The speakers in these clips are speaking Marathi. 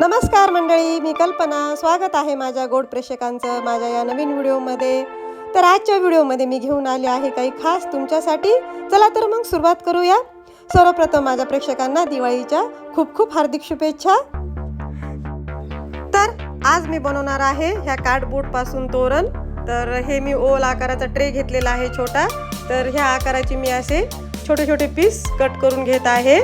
नमस्कार मंडळी मी कल्पना. स्वागत आहे माझ्या गोड प्रेक्षकांचं माझ्या या नवीन व्हिडिओमध्ये. तर आजच्या व्हिडिओमध्ये मी घेऊन आले आहे काही खास तुमच्यासाठी. चला तर मग सुरुवात करूया. सर्वप्रथम माझ्या प्रेक्षकांना दिवाळीच्या खूप खूप हार्दिक शुभेच्छा. तर आज मी बनवणार आहे ह्या कार्डबोर्डपासून तोरण. तर हे मी ओल आकाराचा ट्रे घेतलेला आहे छोटा. तर ह्या आकाराची मी असे छोटे छोटे पीस कट करून घेत आहे.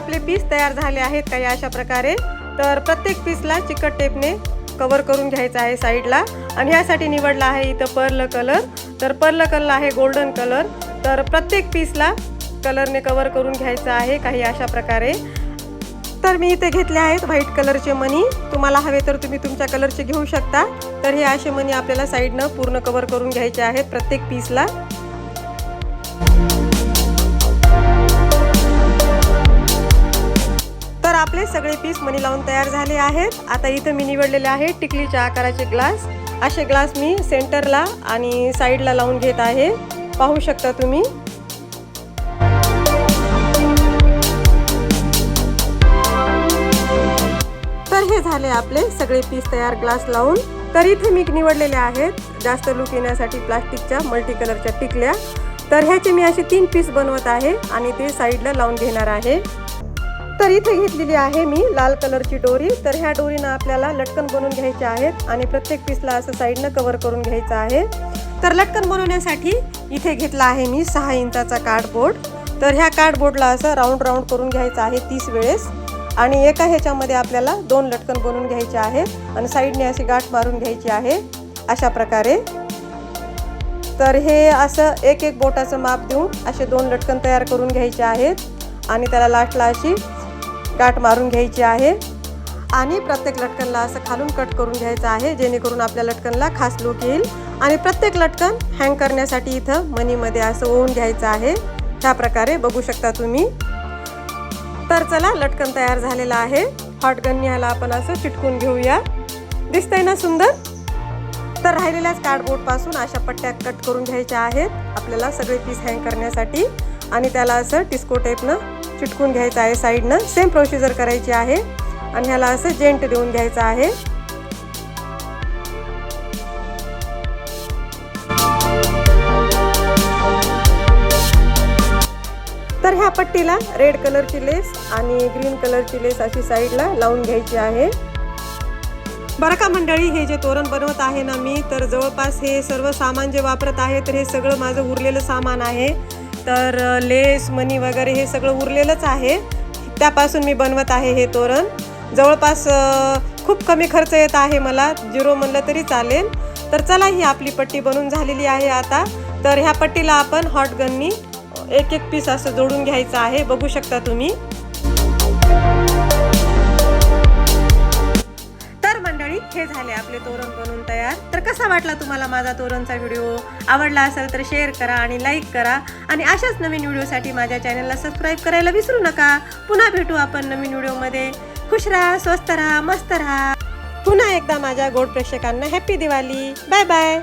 आपले पीस तयार झाले आहेत काही अशा प्रकारे. तर प्रत्येक पीसला चिकट टेपने कवर करून घ्यायचं आहे साईडला. आणि ह्यासाठी निवडला आहे इथं पर्ल कलर. तर पर्ल कलर आहे गोल्डन कलर. तर प्रत्येक पीसला कलरने कवर करून घ्यायचं आहे काही अशा प्रकारे. तर मी इथे घेतले आहेत व्हाईट कलरचे मनी तुम्हाला हवे तर तुम्ही तुमच्या कलरचे घेऊ शकता. तर हे असे मनी आपल्याला साईडनं पूर्ण कवर करून घ्यायचे आहेत प्रत्येक पीसला. सगळे पीस मनी लावून तयार झाले आहेत. आता इथं मी निवडलेले आहे टिकलीच्या आकाराचे ग्लास असे ग्लास मी सेंटरला आणि साईडला लावून घेत आहे. पाहू शकता तुम्ही. तर हे झाले आपले सगळे पीस तयार ग्लास लावून. तर इथे मी निवडलेले आहेत जास्त लुक येण्यासाठी प्लास्टिकच्या मल्टी कलरच्या टिकल्या. तर ह्याचे मी असे तीन पीस बनवत आहे आणि ते साईडला लावून घेणार आहे. तर इथे घेतलेली आहे मी लाल कलरची डोरी. तर ह्या डोरीनं आपल्याला लटकन बनवून घ्यायचे आहेत आणि प्रत्येक पीसला असं साईडनं कव्हर करून घ्यायचं आहे. तर लटकन बनवण्यासाठी इथे घेतला आहे मी सहा इंचाचा कार्डबोर्ड तर ह्या कार्डबोर्डला असं राऊंड राऊंड करून घ्यायचं आहे तीस वेळेस. आणि एका ह्याच्यामध्ये आपल्याला दोन लटकन बनवून घ्यायचे आहेत आणि साईडने अशी गाठ मारून घ्यायची आहे अशा प्रकारे. तर हे असं एक एक बोटाचं माप देऊन असे दोन लटकन तयार करून घ्यायचे आहेत आणि त्याला लास्टला अशी गाठ मारून घ्यायची आहे. आणि प्रत्येक लटकनला असं खालून कट करून घ्यायचं आहे जेणेकरून आपल्या लटकनला खास लूक येईल. आणि प्रत्येक लटकन हँग करण्यासाठी इथं मनीमध्ये असं ओवून घ्यायचं आहे. ह्या प्रकारे बघू शकता तुम्ही. तर चला लटकन तयार झालेलं आहे. हॉट गन ह्याला आपण असं चिटकून घेऊया. दिसतंय ना सुंदर? तर राहिलेल्याच कार्डबोर्डपासून अशा पट्ट्या कट करून घ्यायच्या आहेत. आपल्याला सगळे पीस हँग करण्यासाठी. आणि त्याला असं टिस्को टेपनं चिटकून घ्यायचं आहे साईडनं. सेम प्रोसिजर करायची आहे. आणि ह्याला असं जेंट देऊन घ्यायचं आहे. तर ह्या पट्टीला रेड कलरची लेस आणि ग्रीन कलरची लेस अशी साईडला लावून घ्यायची आहे. बरं का मंडळी हे जे तोरण बनवत आहे ना मी तर जवळपास हे सर्व सामान जे वापरत आहे तर हे सगळं माझं उरलेलं सामान आहे. तर लेस मनी वगैरे हे सगळं उरलेलंच आहे. त्यापासून मी बनवत आहे हे तोरण. जवळपास खूप कमी खर्च येत आहे मला. झिरो म्हणलं तरी चालेल. तर चला ही आपली पट्टी बनून झालेली आहे आता. तर ह्या पट्टीला आपण हॉट गननी एक एक पीस असं जोडून घ्यायचं आहे. बघू शकता तुम्ही. मंडळी हे झाले आपले तोरण बनवून तयार. तर कसा वाटला तुम्हाला माझा तोरणचा व्हिडिओ? आवडला असेल तर शेअर करा आणि लाईक करा. आणि अशाच नवीन व्हिडिओसाठी माझ्या चॅनलला सबस्क्राईब करायला विसरू नका. पुन्हा भेटू आपण नवीन व्हिडिओमध्ये. खुश राहा स्वस्त राहा मस्त राहा. पुन्हा एकदा माझ्या गोड प्रेक्षकांना हॅपी दिवाळी. Bye bye